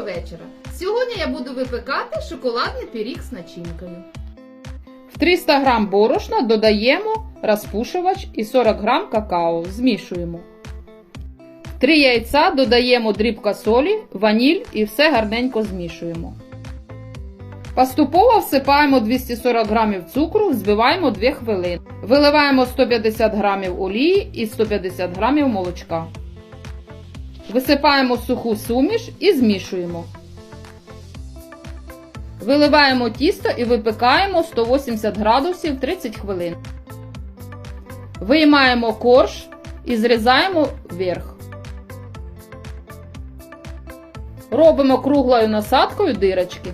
Доброго вечора! Сьогодні я буду випекати шоколадний пиріг з начинкою. В 300 г борошна додаємо розпушувач і 40 г какао. Змішуємо. В 3 яйця додаємо дрібка солі, ваніль і все гарненько змішуємо. Поступово всипаємо 240 г цукру, збиваємо 2 хвилини. Виливаємо 150 г олії і 150 г молочка. Висипаємо суху суміш і змішуємо. Виливаємо тісто і випікаємо 180 градусів 30 хвилин. Виймаємо корж і зрізаємо вверх. Робимо круглою насадкою дирочки.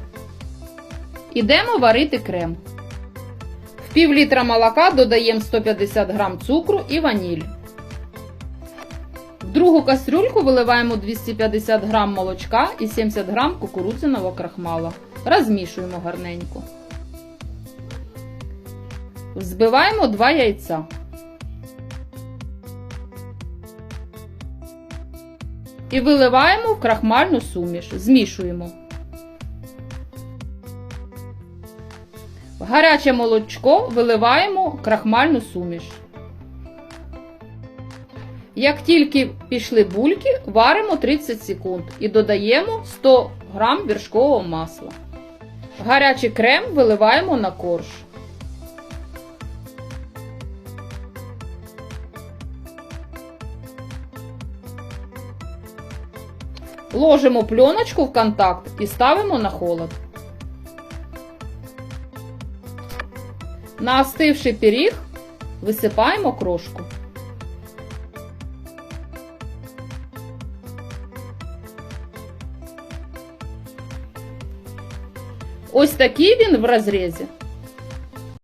Ідемо варити крем. В пів літра молока додаємо 150 г цукру і ваніль. В другу кастрюльку виливаємо 250 г молочка і 70 г кукурудзяного крахмала. Розмішуємо гарненько. Взбиваємо 2 яйця. І виливаємо в крахмальну суміш. Змішуємо. В гаряче молочко виливаємо крахмальну суміш. Як тільки пішли бульки, варимо 30 секунд і додаємо 100 г вершкового масла. Гарячий крем виливаємо на корж. Ложимо пленочку в контакт і ставимо на холод. На остивший пиріг висипаємо крошку. Ось такий він в розрізі.